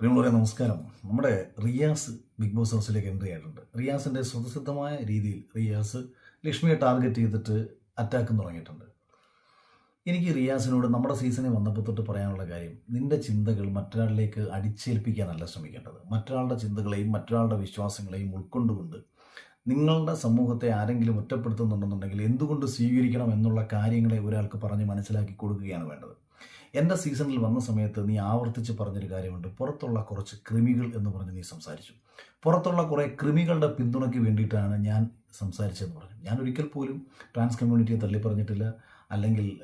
പ്രിയമുള്ളവരെ നമസ്കാരം. നമ്മുടെ റിയാസ് ബിഗ് ബോസ് ഹൗസിലേക്ക് എൻട്രി ആയിട്ടുണ്ട്. റിയാസിന്റെ സ്വതസിദ്ധമായ രീതിയിൽ റിയാസ് ലക്ഷ്മിയെ ടാർഗറ്റ് ചെയ്തിട്ട് അറ്റാക്ക് തുടങ്ങിയിട്ടുണ്ട്. എനിക്ക് റിയാസിനോട് നമ്മുടെ സീസണിൽ വന്നപ്പോൾ തൊട്ട് പറയാനുള്ള കാര്യം നിന്റെ ചിന്തകൾ മറ്റൊരാളിലേക്ക് അടിച്ചേൽപ്പിക്കാനല്ല ശ്രമിക്കേണ്ടത്. മറ്റൊരാളുടെ ചിന്തകളെയും മറ്റൊരാളുടെ വിശ്വാസങ്ങളെയും ഉൾക്കൊണ്ടുകൊണ്ട് നിങ്ങളുടെ സമൂഹത്തെ ആരെങ്കിലും ഒറ്റപ്പെടുത്തുന്നുണ്ടെന്നുണ്ടെങ്കിൽ എന്തുകൊണ്ട് സ്വീകരിക്കണം എന്നുള്ള കാര്യങ്ങളെ ഒരാൾക്ക് പറഞ്ഞ് മനസ്സിലാക്കി കൊടുക്കുകയാണ് വേണ്ടത്? എന്റെ സീസണിൽ വന്ന സമയത്ത് നീ ആവർത്തിച്ച് പറഞ്ഞൊരു കാര്യമുണ്ട്. പുറത്തുള്ള കുറച്ച് കൃമികൾ എന്ന് പറഞ്ഞ് നീ സംസാരിച്ചു. പുറത്തുള്ള കുറേ കൃമികളുടെ പിന്തുണയ്ക്ക് വേണ്ടിയിട്ടാണ് ഞാൻ സംസാരിച്ചതെന്ന് പറഞ്ഞു. ഞാൻ ഒരിക്കൽ പോലും ട്രാൻസ് കമ്മ്യൂണിറ്റിയെ തള്ളി പറഞ്ഞിട്ടില്ല. അല്ലെങ്കിൽ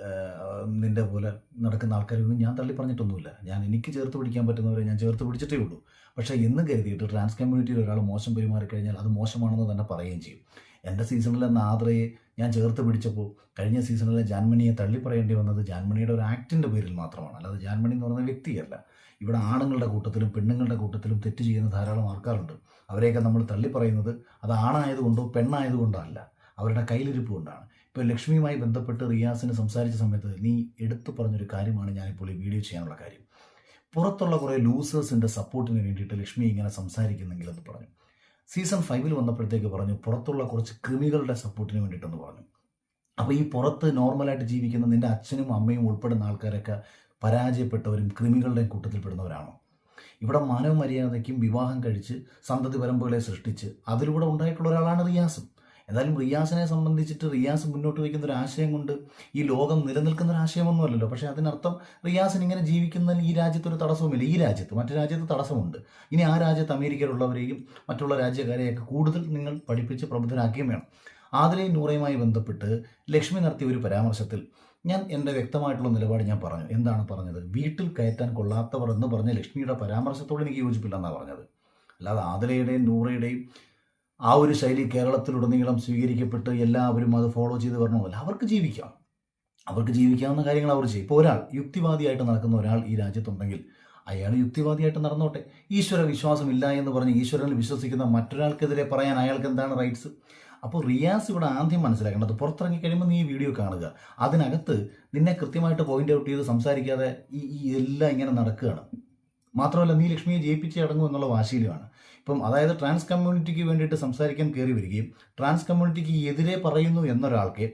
നിന്റെ പോലെ നടക്കുന്ന ആൾക്കാരൊന്നും ഞാൻ തള്ളി പറഞ്ഞിട്ടൊന്നുമില്ല. ഞാൻ എനിക്ക് ചേർത്ത് പിടിക്കാൻ പറ്റുന്നവരെ ഞാൻ ചേർത്ത് പിടിച്ചിട്ടേ ഉള്ളൂ. പക്ഷേ എന്ന് കരുതിയിട്ട് ട്രാൻസ് കമ്മ്യൂണിറ്റിയിൽ ഒരാൾ മോശം പെരുമാറി കഴിഞ്ഞാൽ അത് മോശമാണെന്ന് തന്നെ പറയുകയും ചെയ്യും. എന്റെ സീസണിലെ നാദ്രയെ ഞാൻ ചേർത്ത് പിടിച്ചപ്പോൾ കഴിഞ്ഞ സീസണിലെ ജാൻമണിയെ തള്ളിപ്പറയേണ്ടി വന്നത് ജാൻമണിയുടെ ഒരു ആക്ടിന്റെ പേരിൽ മാത്രമാണ്. അല്ലാതെ ജാൻമണി എന്ന് പറയുന്ന വ്യക്തിയല്ല. ഇവിടെ ആണുങ്ങളുടെ കൂട്ടത്തിലും പെണ്ണുങ്ങളുടെ കൂട്ടത്തിലും തെറ്റ് ചെയ്യുന്ന ധാരാളം ആൾക്കാരുണ്ട്. അവരെയൊക്കെ നമ്മൾ തള്ളിപ്പറയുന്നത് അത് ആണായതുകൊണ്ടോ പെണ്ണായതുകൊണ്ടോ അല്ല അവരുടെ കയ്യിലിരിപ്പ് കൊണ്ടാണ്. ഇപ്പോൾ ലക്ഷ്മിയുമായി ബന്ധപ്പെട്ട് റിയാസിന് സംസാരിച്ച സമയത്ത് നീ എടുത്തു പറഞ്ഞൊരു കാര്യമാണ് ഞാനിപ്പോൾ ഈ വീഡിയോ ചെയ്യാനുള്ള കാര്യം. പുറത്തുള്ള കുറേ ലൂസേഴ്സിന്റെ സപ്പോർട്ടിന് വേണ്ടിയിട്ട് ലക്ഷ്മി ഇങ്ങനെ സംസാരിക്കുന്നെങ്കിൽ എന്ന് പറഞ്ഞു. സീസൺ ഫൈവിൽ വന്നപ്പോഴത്തേക്ക് പറഞ്ഞു പുറത്തുള്ള കുറച്ച് കൃമികളുടെ സപ്പോർട്ടിന് വേണ്ടിയിട്ടെന്ന് പറഞ്ഞു. അപ്പോൾ ഈ പുറത്ത് നോർമലായിട്ട് ജീവിക്കുന്ന നിന്റെ അച്ഛനും അമ്മയും ഉൾപ്പെടുന്ന ആൾക്കാരൊക്കെ പരാജയപ്പെട്ടവരും കൃമികളുടെയും കൂട്ടത്തിൽപ്പെടുന്നവരാണോ? ഇവിടെ മാനവ മര്യാദയ്ക്കും വിവാഹം കഴിച്ച് സന്തതി പരമ്പുകളെ സൃഷ്ടിച്ച് അതിലൂടെ ഉണ്ടായിട്ടുള്ള ഒരാളാണ് റിയാസും. എന്തായാലും റിയാസിനെ സംബന്ധിച്ചിട്ട് റിയാസ് മുന്നോട്ട് വയ്ക്കുന്ന ഒരു ആശയം കൊണ്ട് ഈ ലോകം നിലനിൽക്കുന്ന ഒരു ആശയമൊന്നുമല്ലല്ലോ. പക്ഷേ അതിനർത്ഥം റിയാസിന് ഇങ്ങനെ ജീവിക്കുന്നതിന് ഈ രാജ്യത്തൊരു തടസ്സവുമില്ല. ഈ രാജ്യത്ത് മറ്റു രാജ്യത്ത് തടസ്സമുണ്ട്. ഇനി ആ രാജ്യത്ത് അമേരിക്കയിലുള്ളവരെയും മറ്റുള്ള രാജ്യക്കാരെയൊക്കെ കൂടുതൽ നിങ്ങൾ പഠിപ്പിച്ച് പ്രബുദ്ധരാക്കുകയും വേണം. ആദിലയും നൂറയുമായി ബന്ധപ്പെട്ട് ലക്ഷ്മി നടത്തിയ ഒരു പരാമർശത്തിൽ ഞാൻ എന്റെ വ്യക്തമായിട്ടുള്ള നിലപാട് ഞാൻ പറഞ്ഞു. എന്താണ് പറഞ്ഞത്? വീട്ടിൽ കയറ്റാൻ കൊള്ളാത്തവർ എന്ന് പറഞ്ഞ ലക്ഷ്മിയുടെ പരാമർശത്തോട് എനിക്ക് യോജിപ്പില്ലെന്നാണ് പറഞ്ഞത്. അല്ലാതെ ആദിലയുടെയും നൂറയുടെയും ആ ഒരു ശൈലി കേരളത്തിലുടനീളം സ്വീകരിക്കപ്പെട്ട് എല്ലാവരും അത് ഫോളോ ചെയ്ത് വരണമല്ല. അവർക്ക് ജീവിക്കാം. അവർക്ക് ജീവിക്കാവുന്ന കാര്യങ്ങൾ അവർ ചെയ്യും. ഇപ്പോൾ ഒരാൾ യുക്തിവാദിയായിട്ട് നടക്കുന്ന ഒരാൾ ഈ രാജ്യത്തുണ്ടെങ്കിൽ അയാൾ യുക്തിവാദിയായിട്ട് നടന്നോട്ടെ. ഈശ്വര വിശ്വാസം ഇല്ല എന്ന് പറഞ്ഞ് ഈശ്വരനിൽ വിശ്വസിക്കുന്ന മറ്റൊരാൾക്കെതിരെ പറയാൻ അയാൾക്ക് എന്താണ് റൈറ്റ്സ് അപ്പോൾ റിയാസ് ഇവിടെ ആദ്യം മനസ്സിലാക്കേണ്ടത് പുറത്തിറങ്ങി കഴിയുമ്പോൾ നീ ഈ വീഡിയോ കാണുക. അതിനകത്ത് നിന്നെ കൃത്യമായിട്ട് പോയിന്റ് ഔട്ട് ചെയ്ത് സംസാരിക്കാതെ ഈ എല്ലാം ഇങ്ങനെ നടക്കുകയാണ്. മാത്രമല്ല നീ ലക്ഷ്മിയെ ജയിപ്പിച്ച് അടങ്ങും എന്നുള്ള വാശിയിലുമാണ്. ഇപ്പം അതായത് ട്രാൻസ് കമ്മ്യൂണിറ്റിക്ക് വേണ്ടിയിട്ട് സംസാരിക്കാൻ കയറി വരികയും ട്രാൻസ് കമ്മ്യൂണിറ്റിക്ക് എതിരെ പറയുന്നു എന്നൊരാൾക്ക്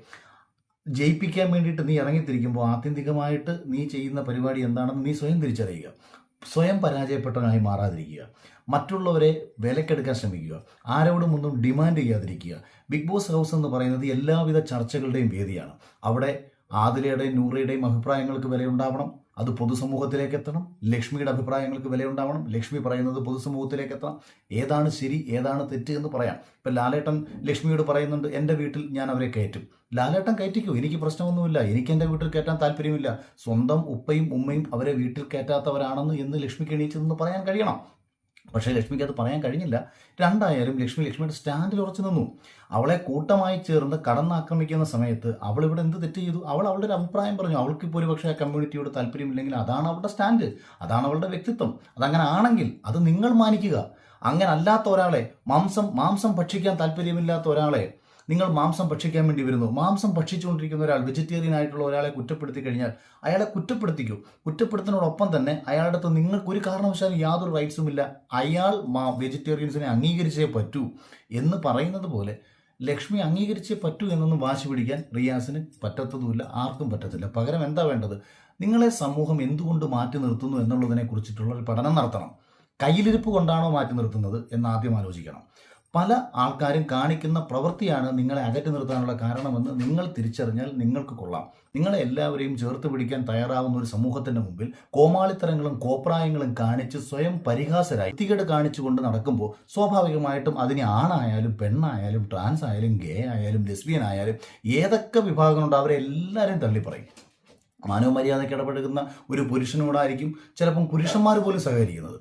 ജയിപ്പിക്കാൻ വേണ്ടിയിട്ട് നീ ഇറങ്ങിത്തിരിക്കുമ്പോൾ ആത്യന്തികമായിട്ട് നീ ചെയ്യുന്ന പരിപാടി എന്താണെന്ന് നീ സ്വയം തിരിച്ചറിയുക. സ്വയം പരാജയപ്പെട്ടവനായി മാറാതിരിക്കുക. മറ്റുള്ളവരെ വിലക്കെടുക്കാൻ ശ്രമിക്കുക. ആരോടും ഒന്നും ഡിമാൻഡ് ചെയ്യാതിരിക്കുക. ബിഗ് ബോസ് ഹൗസ് എന്ന് പറയുന്നത് എല്ലാവിധ ചർച്ചകളുടെയും വേദിയാണ്. അവിടെ ആതിലയുടെയും നൂറയുടെയും അഭിപ്രായങ്ങൾക്ക് വിലയുണ്ടാവണം. അത് പൊതുസമൂഹത്തിലേക്ക് എത്തണം. ലക്ഷ്മിയുടെ അഭിപ്രായങ്ങൾക്ക് വിലയുണ്ടാവണം. ലക്ഷ്മി പറയുന്നത് പൊതുസമൂഹത്തിലേക്ക് എത്തണം. ഏതാണ് ശരി ഏതാണ് തെറ്റ് എന്ന് പറയാം. ഇപ്പം ലാലേട്ടൻ ലക്ഷ്മിയോട് പറയുന്നുണ്ട് എന്റെ വീട്ടിൽ ഞാൻ അവരെ കയറ്റും. ലാലേട്ടൻ കയറ്റിക്കൂ? എനിക്ക് പ്രശ്നമൊന്നുമില്ല. എനിക്ക് എന്റെ വീട്ടിൽ കയറ്റാൻ താല്പര്യമില്ല. സ്വന്തം ഉപ്പയും ഉമ്മയും അവരെ വീട്ടിൽ കയറ്റാത്തവരാണെന്ന് എന്ന് ലക്ഷ്മിക്ക് എണീച്ചതെന്ന് പറയാൻ കഴിയണം. പക്ഷേ ലക്ഷ്മിക്ക് അത് പറയാൻ കഴിഞ്ഞില്ല. രണ്ടായാലും ലക്ഷ്മി ലക്ഷ്മിയുടെ സ്റ്റാൻഡിൽ ഉറച്ചു നിന്നു. അവളെ കൂട്ടമായി ചേർന്ന് കടന്നാക്രമിക്കുന്ന സമയത്ത് അവൾ ഇവിടെ എന്ത് തെറ്റ് ചെയ്തു? അവൾ അവളുടെ ഒരു അഭിപ്രായം പറഞ്ഞു. അവൾക്ക് ഇപ്പോൾ ഒരു പക്ഷേ ആ കമ്മ്യൂണിറ്റിയോട് താല്പര്യമില്ലെങ്കിൽ അതാണ് അവളുടെ സ്റ്റാൻഡ്. അതാണ് അവളുടെ വ്യക്തിത്വം. അതങ്ങനെ ആണെങ്കിൽ അത് നിങ്ങൾ മാനിക്കുക. അങ്ങനെ അല്ലാത്ത ഒരാളെ മാംസം മാംസം ഭക്ഷിക്കാൻ താല്പര്യമില്ലാത്ത ഒരാളെ നിങ്ങൾ മാംസം ഭക്ഷിക്കാൻ വേണ്ടി വരുന്നു. മാംസം ഭക്ഷിച്ചുകൊണ്ടിരിക്കുന്ന ഒരാൾ വെജിറ്റേറിയൻ ആയിട്ടുള്ള ഒരാളെ കുറ്റപ്പെടുത്തി കഴിഞ്ഞാൽ അയാളെ കുറ്റപ്പെടുത്തിക്കൂ? കുറ്റപ്പെടുത്തുന്നതോടൊപ്പം തന്നെ അയാളുടെ അടുത്ത് നിങ്ങൾക്ക് ഒരു കാരണവശാലും യാതൊരു റൈറ്റ്സും ഇല്ല. അയാൾ മാ വെജിറ്റേറിയൻസിനെ അംഗീകരിച്ചേ പറ്റൂ എന്ന് പറയുന്നത് പോലെ ലക്ഷ്മി അംഗീകരിച്ചേ പറ്റൂ എന്നൊന്നും വാശി പിടിക്കാൻ റിയാസിന് പറ്റത്തതുമില്ല ആർക്കും പറ്റത്തില്ല. പകരം എന്താ വേണ്ടത്? നിങ്ങളെ സമൂഹം എന്തുകൊണ്ട് മാറ്റി നിർത്തുന്നു എന്നുള്ളതിനെ കുറിച്ചിട്ടുള്ള ഒരു പഠനം നടത്തണം. കയ്യിലിരിപ്പ് കൊണ്ടാണോ മാറ്റി നിർത്തുന്നത് എന്ന് ആദ്യം ആലോചിക്കണം. പല ആൾക്കാരും കാണിക്കുന്ന പ്രവൃത്തിയാണ് നിങ്ങളെ അകറ്റി നിർത്താനുള്ള കാരണമെന്ന് നിങ്ങൾ തിരിച്ചറിഞ്ഞാൽ നിങ്ങൾക്ക് കൊള്ളാം. നിങ്ങളെ എല്ലാവരെയും ചേർത്ത് പിടിക്കാൻ തയ്യാറാവുന്ന ഒരു സമൂഹത്തിന്റെ മുമ്പിൽ കോമാളിത്തരങ്ങളും കോപ്രായങ്ങളും കാണിച്ച് സ്വയം പരിഹാസരായി വൃത്തികേട് കാണിച്ചുകൊണ്ട് നടക്കുമ്പോൾ സ്വാഭാവികമായിട്ടും അതിന് ആണായാലും പെണ്ണായാലും ട്രാൻസ് ആയാലും ഗേ ആയാലും ലെസ്ബിയൻ ആയാലും ഏതൊക്കെ വിഭാഗങ്ങളുണ്ട് അവരെ എല്ലാവരെയും തള്ളി പറയും. മാനവ മര്യാദയ്ക്ക് ഇടപെടുന്ന ഒരു പുരുഷനോടായിരിക്കും ചിലപ്പം പുരുഷന്മാർ പോലും സഹകരിക്കുന്നത്.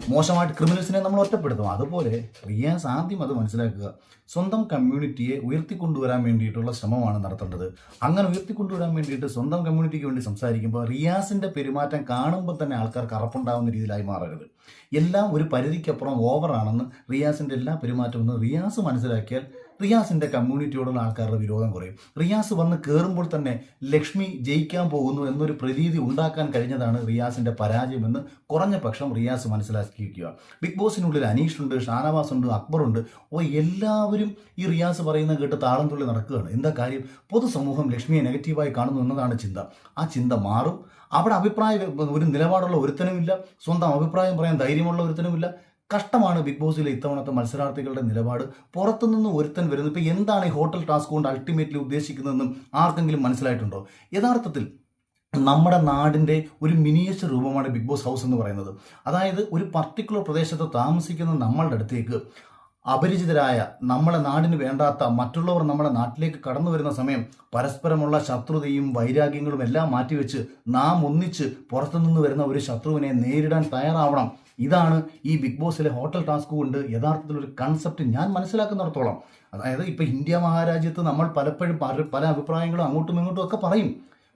മോശമായിട്ട് ക്രിമിനൽസിനെ നമ്മൾ ഒറ്റപ്പെടുത്തും അതുപോലെ റിയാസ് ആദ്യം അത് മനസ്സിലാക്കുക. സ്വന്തം കമ്മ്യൂണിറ്റിയെ ഉയർത്തിക്കൊണ്ടുവരാൻ വേണ്ടിയിട്ടുള്ള ശ്രമമാണ് നടത്തേണ്ടത്. അങ്ങനെ ഉയർത്തിക്കൊണ്ടുവരാൻ വേണ്ടിയിട്ട് സ്വന്തം കമ്മ്യൂണിറ്റിക്ക് വേണ്ടി സംസാരിക്കുമ്പോൾ റിയാസിന്റെ പെരുമാറ്റം കാണുമ്പോൾ തന്നെ ആൾക്കാർക്ക് അറപ്പുണ്ടാവുന്ന രീതിയിലായി മാറരുത്. എല്ലാം ഒരു പരിധിക്കപ്പുറം ഓവറാണെന്ന് റിയാസിന്റെ എല്ലാ പെരുമാറ്റവും റിയാസ് മനസ്സിലാക്കിയാൽ റിയാസിന്റെ കമ്മ്യൂണിറ്റിയോടുള്ള ആൾക്കാരുടെ വിരോധം കുറയും. റിയാസ് വന്ന് കയറുമ്പോൾ തന്നെ ലക്ഷ്മി ജയിക്കാൻ പോകുന്നു എന്നൊരു പ്രതീതി ഉണ്ടാക്കാൻ കഴിഞ്ഞതാണ് റിയാസിന്റെ പരാജയമെന്ന് കുറഞ്ഞ പക്ഷം റിയാസ് മനസ്സിലാക്കിയിരിക്കുക. ബിഗ് ബോസിനുള്ളിൽ അനീഷ് ഉണ്ട് ഷാനവാസ് ഉണ്ട് അക്ബർ ഉണ്ട് ഓ എല്ലാവരും ഈ റിയാസ് പറയുന്ന കേട്ട് താളം തുള്ളി നടക്കുകയാണ്. എന്താ കാര്യം? പൊതുസമൂഹം ലക്ഷ്മിയെ നെഗറ്റീവായി കാണുന്നു എന്നതാണ് ചിന്ത. ആ ചിന്ത മാറും. അവിടെ അഭിപ്രായം ഒരു നിലപാടുള്ള ഒരുത്തനുമില്ല. സ്വന്തം അഭിപ്രായം പറയാൻ ധൈര്യമുള്ള ഒരുത്തനുമില്ല. കഷ്ടമാണ് ബിഗ് ബോസിലെ ഇത്തവണത്തെ മത്സരാർത്ഥികളുടെ നിലപാട്. പുറത്തുനിന്ന് ഒരുത്തൻ വരുന്നത് ഇപ്പോൾ എന്താണ് ഈ ഹോട്ടൽ ടാസ്ക് കൊണ്ട് അൾട്ടിമേറ്റ്ലി ഉദ്ദേശിക്കുന്നതെന്നും ആർക്കെങ്കിലും മനസ്സിലായിട്ടുണ്ടോ? യഥാർത്ഥത്തിൽ നമ്മുടെ നാടിന്റെ ഒരു മിനിയേച്ചർ രൂപമാണ് ബിഗ് ബോസ് ഹൗസ് എന്ന് പറയുന്നത്. അതായത് ഒരു പർട്ടിക്കുലർ പ്രദേശത്ത് താമസിക്കുന്ന നമ്മളുടെ അടുത്തേക്ക് അപരിചിതരായ നമ്മളെ നാടിന് വേണ്ടാത്ത മറ്റുള്ളവർ നമ്മുടെ നാട്ടിലേക്ക് കടന്നു വരുന്ന സമയം പരസ്പരമുള്ള ശത്രുതയും വൈരാഗ്യങ്ങളും എല്ലാം മാറ്റിവെച്ച് നാം ഒന്നിച്ച് പുറത്തുനിന്ന് വരുന്ന ഒരു ശത്രുവിനെ നേരിടാൻ തയ്യാറാവണം ഇതാണ് ഈ ബിഗ് ബോസിലെ ഹോട്ടൽ ടാസ്ക് കൊണ്ട് യഥാർത്ഥത്തിൽ ഒരു കൺസെപ്റ്റ് ഞാൻ മനസ്സിലാക്കുന്നിടത്തോളം. അതായത് ഇപ്പൊ ഇന്ത്യ മഹാരാജ്യത്ത് നമ്മൾ പലപ്പോഴും പല പല അഭിപ്രായങ്ങളും അങ്ങോട്ടും ഇങ്ങോട്ടും ഒക്കെ പറയും.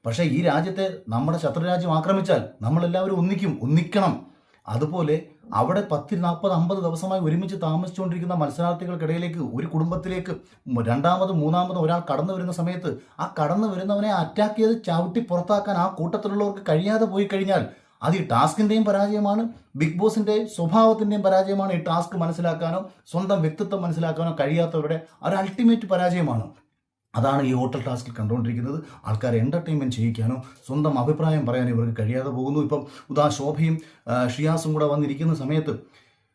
പക്ഷേ ഈ രാജ്യത്തെ നമ്മുടെ ശത്രുരാജ്യം ആക്രമിച്ചാൽ നമ്മളെല്ലാവരും ഒന്നിക്കും ഒന്നിക്കണം. അതുപോലെ അവിടെ പത്ത് നാൽപ്പത് അമ്പത് ദിവസമായി ഒരുമിച്ച് താമസിച്ചുകൊണ്ടിരിക്കുന്ന മത്സരാർത്ഥികൾക്കിടയിലേക്ക് ഒരു കുടുംബത്തിലേക്ക് രണ്ടാമത് മൂന്നാമത് ഒരാൾ കടന്നു വരുന്ന സമയത്ത് ആ കടന്നു വരുന്നവനെ അറ്റാക്ക് ചെയ്ത് ചവിട്ടി പുറത്താക്കാൻ ആ കൂട്ടത്തിലുള്ളവർക്ക് കഴിയാതെ പോയി കഴിഞ്ഞാൽ അത് ഈ ടാസ്കിന്റെയും പരാജയമാണ് ബിഗ് ബോസിന്റെ സ്വഭാവത്തിന്റെയും പരാജയമാണ് ഈ ടാസ്ക് മനസ്സിലാക്കാനോ സ്വന്തം വ്യക്തിത്വം മനസ്സിലാക്കാനോ കഴിയാത്തവരുടെ ഒരു അൾട്ടിമേറ്റ് പരാജയമാണ്. അതാണ് ഈ ഹോട്ടൽ ടാസ്കിൽ കണ്ടുകൊണ്ടിരിക്കുന്നത്. ആൾക്കാരെ എന്റർടൈൻമെന്റ് ചെയ്യിക്കാനോ സ്വന്തം അഭിപ്രായം പറയാനോ ഇവർക്ക് കഴിയാതെ പോകുന്നു. ഇപ്പം ഉദാ ശോഭയും ഷിയാസും കൂടെ വന്നിരിക്കുന്ന സമയത്ത്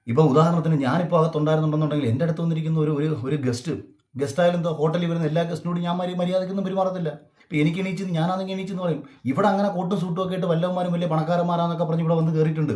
ഇപ്പം ഉദാഹരണത്തിന് ഞാനിപ്പോൾ അകത്തുണ്ടായിരുന്നുണ്ടെന്നുണ്ടെങ്കിൽ എന്റെ അടുത്ത് വന്നിരിക്കുന്ന ഒരു ഒരു ഗസ്റ്റ് ഗസ്റ്റായാലും ഹോട്ടലിൽ വരുന്ന എല്ലാ ഗസ്റ്റിനോടും ഞാൻ മര്യ മര്യാദയ്ക്കൊന്നും പെരുമാറത്തില്ല. ഇപ്പം എനിക്ക് എണീച്ച് ഞാനാണെങ്കിൽ എണീച്ചെന്ന് പറയും. ഇവിടെ അങ്ങനെ കോട്ടും സൂട്ടും ഒക്കെ ആയിട്ട് വല്ലവന്മാരും വലിയ പണക്കാരന്മാരാന്നൊക്കെ പറഞ്ഞ് ഇവിടെ വന്ന് കയറിയിട്ടുണ്ട്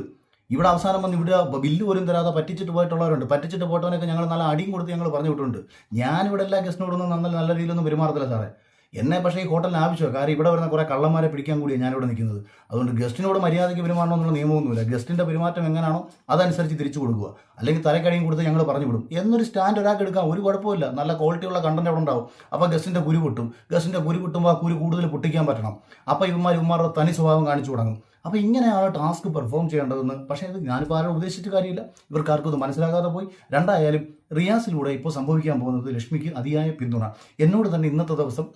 ഇവിടെ അവസാനം വന്ന് ഇവിടെ ബില്ല് പോലും തരാതെ പറ്റിച്ചിട്ട് പോയിട്ടുള്ളവരുണ്ട്. പറ്റിച്ചിട്ട് പോയിട്ടവനൊക്കെ ഞങ്ങൾ നല്ല അടിയും കൊടുത്ത് ഞങ്ങൾ പറഞ്ഞു വിട്ടിട്ടുണ്ട്. ഞാനിവിടെ എല്ലാ ഗസ്റ്റിനോടൊന്നും നല്ല നല്ല രീതിയിലൊന്നും പെരുമാറത്തില്ല സാറേ. എന്നെ പക്ഷേ ഈ ഹോട്ടലിന് ആവശ്യമാണ് കാര്യം ഇവിടെ വരുന്ന കുറേ കള്ളന്മാരെ പിടിക്കാൻ കൂടിയാണ് ഞാനിവിടെ നിൽക്കുന്നത്. അതുകൊണ്ട് ഗസ്റ്റിനോട് മര്യാദയ്ക്ക് പെരുമാറണം എന്നുള്ള നിയമമൊന്നുമില്ല. ഗസ്റ്റിന്റെ പെരുമാറ്റം എങ്ങനെയാണോ അതനുസരിച്ച് തിരിച്ചു കൊടുക്കുക. അല്ലെങ്കിൽ തലക്കടിയും കൊടുത്ത് ഞങ്ങൾ പറഞ്ഞു വിടും. എന്നൊരു സ്റ്റാൻഡ് ഒരാൾക്ക് എടുക്കാം ഒരു കുഴപ്പമില്ല നല്ല ക്വാളിറ്റിയുള്ള കണ്ടന്റ് അവിടെ ഉണ്ടാവും. അപ്പോൾ ഗസ്റ്റിന്റെ കുരു പൊട്ടും. ഗസ്റ്റിന്റെ കുരു പൊട്ടുമ്പോൾ ആ കുരു കൂടുതൽ പൊട്ടിക്കാൻ പറ്റണം. അപ്പോൾ ഇവന്മാർ ഇവന്മാരുടെ തനി സ്വഭാവം കാണിച്ചു തുടങ്ങും. അപ്പോൾ ഇങ്ങനെയാണ് ടാസ്ക് പെർഫോം ചെയ്യേണ്ടതെന്ന്. പക്ഷേ ഇത് ഞാനിപ്പോൾ ആരും ഉദ്ദേശിച്ചിട്ട് കാര്യമില്ല. ഇവർക്കാർക്കും ഇത് മനസ്സിലാകാതെ പോയി. രണ്ടായാലും റിയാസിലൂടെ ഇപ്പോൾ സംഭവിക്കാൻ പോകുന്നത് ലക്ഷ്മിക്ക് അതിയായ പിന്തുണ. എന്നോട് തന്നെ ഇന്നത്തെ ദിവസം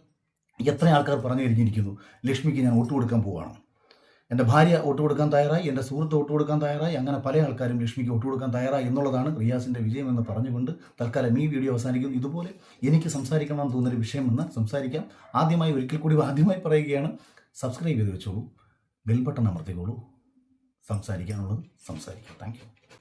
എത്ര ആൾക്കാർ പറഞ്ഞു കഴിഞ്ഞിരിക്കുന്നു ലക്ഷ്മിക്ക് ഞാൻ വോട്ട് കൊടുക്കാൻ പോവുകയാണ് എന്റെ ഭാര്യ വോട്ട് കൊടുക്കാൻ തയ്യാറായി എന്റെ സുഹൃത്ത് വോട്ട് കൊടുക്കാൻ തയ്യാറായി അങ്ങനെ പല ആൾക്കാരും ലക്ഷ്മിക്ക് വോട്ട് കൊടുക്കാൻ തയ്യാറായി എന്നുള്ളതാണ് റിയാസിന്റെ വിജയം എന്ന് പറഞ്ഞുകൊണ്ട് തൽക്കാലം ഈ വീഡിയോ അവസാനിക്കുന്നു. ഇതുപോലെ എനിക്ക് സംസാരിക്കണമെന്ന് തോന്നുന്നൊരു വിഷയമെന്ന് സംസാരിക്കാം. ആദ്യമായി ഒരിക്കൽ കൂടി ആദ്യമായി പറയുകയാണ് സബ്സ്ക്രൈബ് ചെയ്ത് വെച്ചോളൂ ബെൽ ബട്ടൺ അമർത്തിക്കോളൂ. സംസാരിക്കാനുള്ളത് സംസാരിക്കാം. താങ്ക്